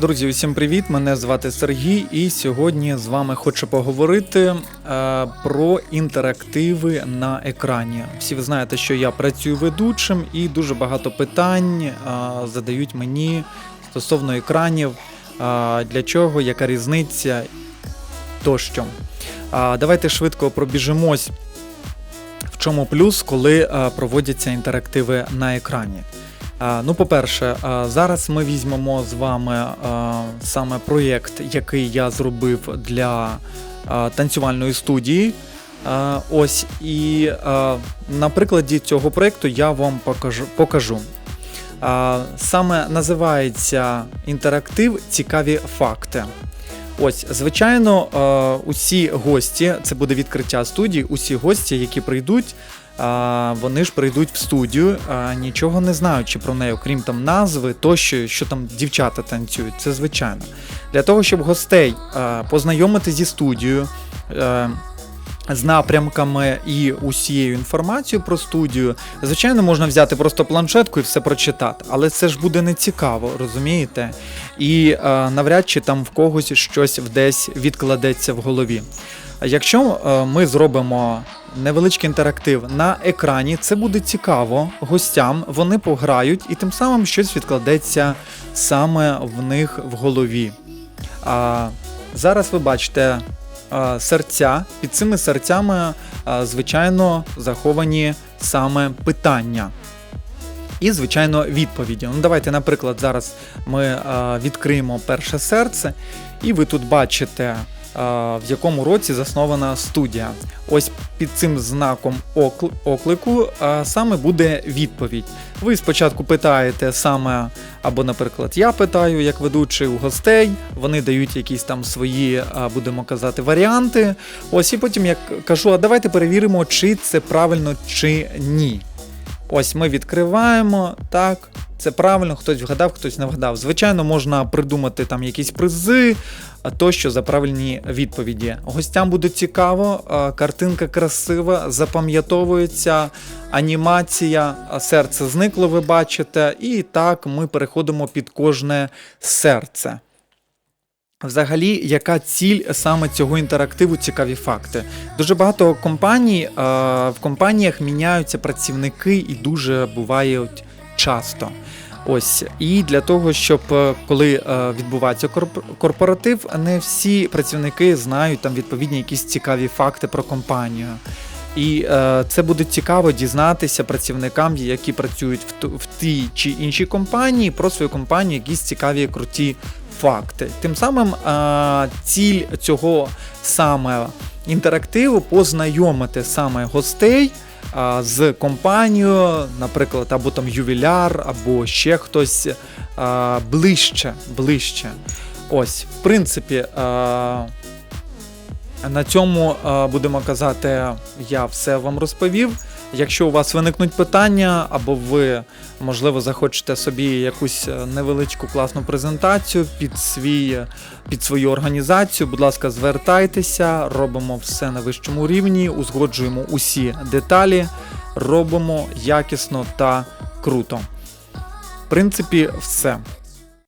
Друзі, усім привіт! Мене звати Сергій, і сьогодні з вами хочу поговорити е, про інтерактиви на екрані. Всі ви знаєте, що я працюю ведучим, і дуже багато питань е, задають мені стосовно екранів, е, для чого, яка різниця тощо. А, давайте швидко пробіжимось. В чому плюс, коли е, проводяться інтерактиви на екрані? Ну, по-перше, зараз ми візьмемо з вами саме проєкт, який я зробив для танцювальної студії. Ось і на прикладі цього проєкту я вам покажу. Саме називається інтерактив Цікаві факти. Ось, звичайно, усі гості, це буде відкриття студії, усі гості, які прийдуть, вони ж прийдуть в студію, нічого не знаючи про неї, окрім там назви, тощо, що там дівчата танцюють. Це звичайно. Для того, щоб гостей познайомити зі студією. З напрямками і усією інформацією про студію, звичайно, можна взяти просто планшетку і все прочитати, але це ж буде не цікаво, розумієте? І е, навряд чи там в когось щось десь відкладеться в голові. Якщо е, ми зробимо невеличкий інтерактив на екрані, це буде цікаво гостям, вони пограють і тим самим щось відкладеться саме в них в голові. А зараз ви бачите серця. Під цими серцями, звичайно, заховані саме питання. І, звичайно, відповіді. Ну, давайте, наприклад, зараз ми відкриємо перше серце, і ви тут бачите, в якому році заснована студія. Ось під цим знаком окл- оклику саме буде відповідь. Ви спочатку питаєте саме, або, наприклад, я питаю, як ведучий у гостей, вони дають якісь там свої, будемо казати, варіанти. Ось і потім я кажу, а давайте перевіримо, чи це правильно, чи ні. Ось ми відкриваємо, так, це правильно, хтось вгадав, хтось не вгадав. Звичайно, можна придумати там якісь призи, тощо за правильні відповіді. Гостям буде цікаво, картинка красива, запам'ятовується, анімація, серце зникло, ви бачите, і так ми переходимо під кожне серце. Взагалі, яка ціль саме цього інтерактиву цікаві факти? Дуже багато компаній е, в компаніях міняються працівники і дуже бувають часто. Ось і для того, щоб е, коли е, відбувається корп- корпоратив, не всі працівники знають там відповідні якісь цікаві факти про компанію. І е, це буде цікаво дізнатися працівникам, які працюють в, в тій чи іншій компанії, про свою компанію, якісь цікаві круті факти. Тим самим е, ціль цього саме інтерактиву познайомити саме гостей а, з компанією, наприклад, або там ювіляр, або ще хтось а, ближче. ближче. Ось, в принципі, а, на цьому а, будемо казати, я все вам розповів. Якщо у вас виникнуть питання, або ви, можливо, захочете собі якусь е, невеличку класну презентацію під свій, під свою організацію, будь ласка, звертайтеся, робимо все на вищому рівні, узгоджуємо усі деталі, робимо якісно та круто. В принципі, все.